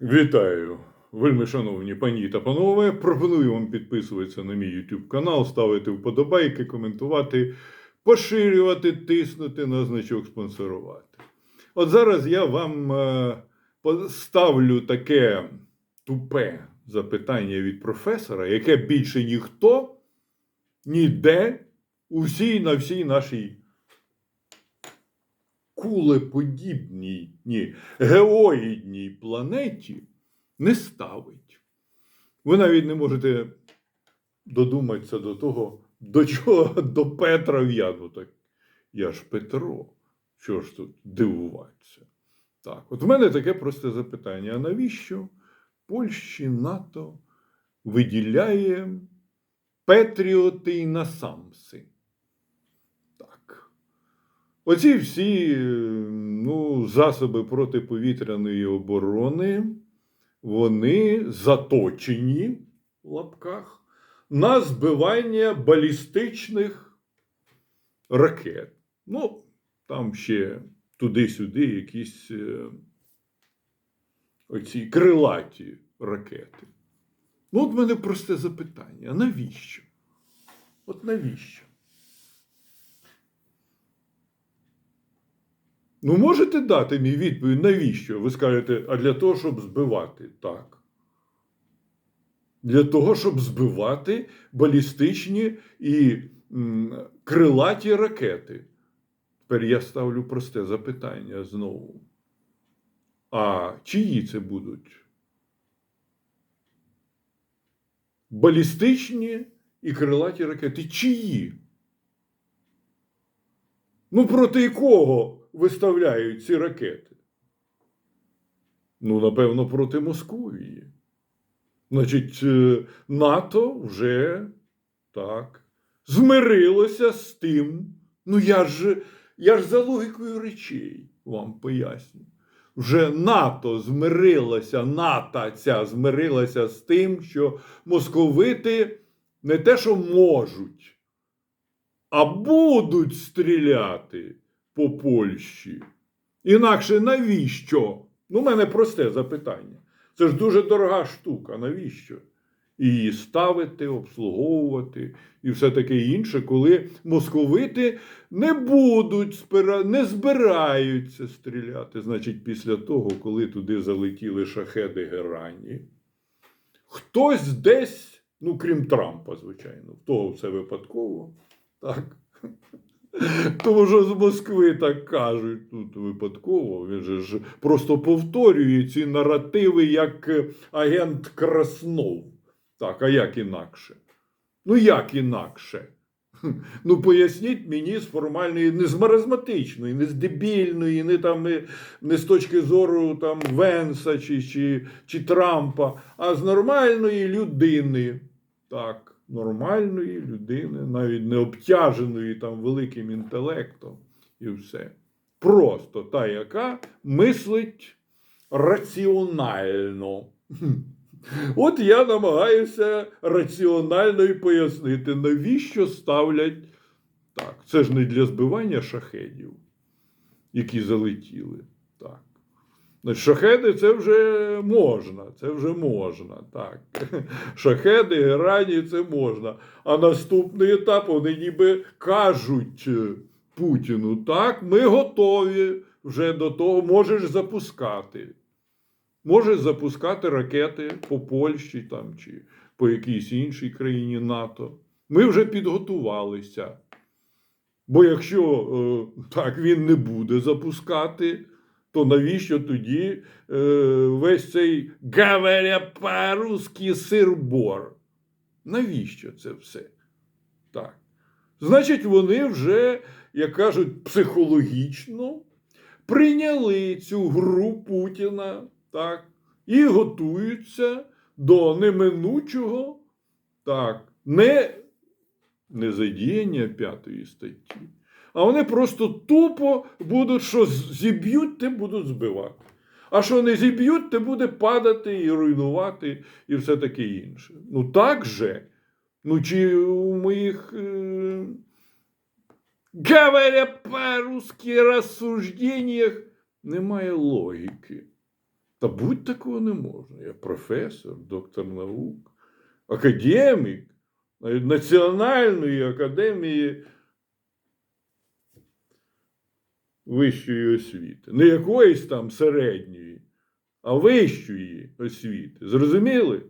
Вітаю, вельми шановні пані та панове. Пропоную вам підписуватися на мій YouTube канал, ставити вподобайки, коментувати, поширювати, тиснути на значок спонсорувати. От зараз я вам е, поставлю таке тупе запитання від професора, яке більше ніхто ніде у всій на всій нашій кулеподібній, ні, геоїдній планеті не ставить. Ви навіть не можете додуматися до того, до чого до Петра в'яну. Так я ж Петро. Що ж тут дивуватися? Так, от в мене таке просте запитання: а навіщо Польщі НАТО виділяє Петріоти й насамси? Оці всі ну, засоби протиповітряної оборони, вони заточені в лапках на збивання балістичних ракет. Ну, там ще туди-сюди якісь е, оці крилаті ракети. Ну, от мене просте запитання: а навіщо? От навіщо? Ну, можете дати мені відповідь, навіщо? Ви скажете, а для того, щоб збивати. Так. Для того, щоб збивати балістичні і крилаті ракети. Тепер я ставлю просте запитання знову. А чиї це будуть? Балістичні і крилаті ракети. Чиї? Ну, проти кого виставляють ці ракети? Ну, напевно, проти Московії. Значить, е, НАТО вже так змирилося з тим. Ну, я ж, я ж за логікою речей вам поясню. Вже НАТО змирилося, НАТО ця змирилася з тим, що московити не те, що можуть, а будуть стріляти по Польщі. Інакше навіщо? Ну, у мене просте запитання. Це ж дуже дорога штука. Навіщо? Її ставити, обслуговувати і все таке інше, коли московити не будуть не збираються стріляти. Значить, після того, коли туди залетіли шахеди Герані, хтось десь, ну крім Трампа, звичайно, в того все випадково, так. Тому що з Москви так кажуть тут випадково. Він же ж просто повторює ці наративи як е, агент Краснов. Так, а як інакше? Ну, як інакше? Ну, поясніть мені з формальної, не з маразматичної, не з дебільної, не там не, не з точки зору там Венса чи, чи, чи Трампа, а з нормальної людини. Так, нормальної людини, навіть не обтяженої там великим інтелектом і все. Просто та, яка мислить раціонально. От я намагаюся раціонально і пояснити, навіщо ставлять так. Це ж не для збивання шахедів, які залетіли. Шахеди це вже можна, це вже можна. так. Шахеди, герані це можна. А наступний етап вони ніби кажуть е, Путіну, так, ми готові вже до того, можеш запускати. Можеш запускати ракети по Польщі там, чи по якійсь іншій країні НАТО. Ми вже підготувалися. Бо якщо е, так він не буде запускати, то навіщо тоді е, весь цей говоря по-русски сирбор? Навіщо це все? Так. Значить, вони вже, як кажуть, психологічно прийняли цю гру Путіна так, і готуються до неминучого так, не, не задіяння п'ятої статті. А вони просто тупо будуть, що зіб'ють, те будуть збивати. А що не зіб'ють, те буде падати і руйнувати, і все таке інше. Ну так же. Ну, чи у моїх, е, говоря по-русски, розсужденнях немає логіки. Та будь такого не можна. Я професор, доктор наук, академік Національної академії вищої освіти. Не якоїсь там середньої, а вищої освіти. Зрозуміли?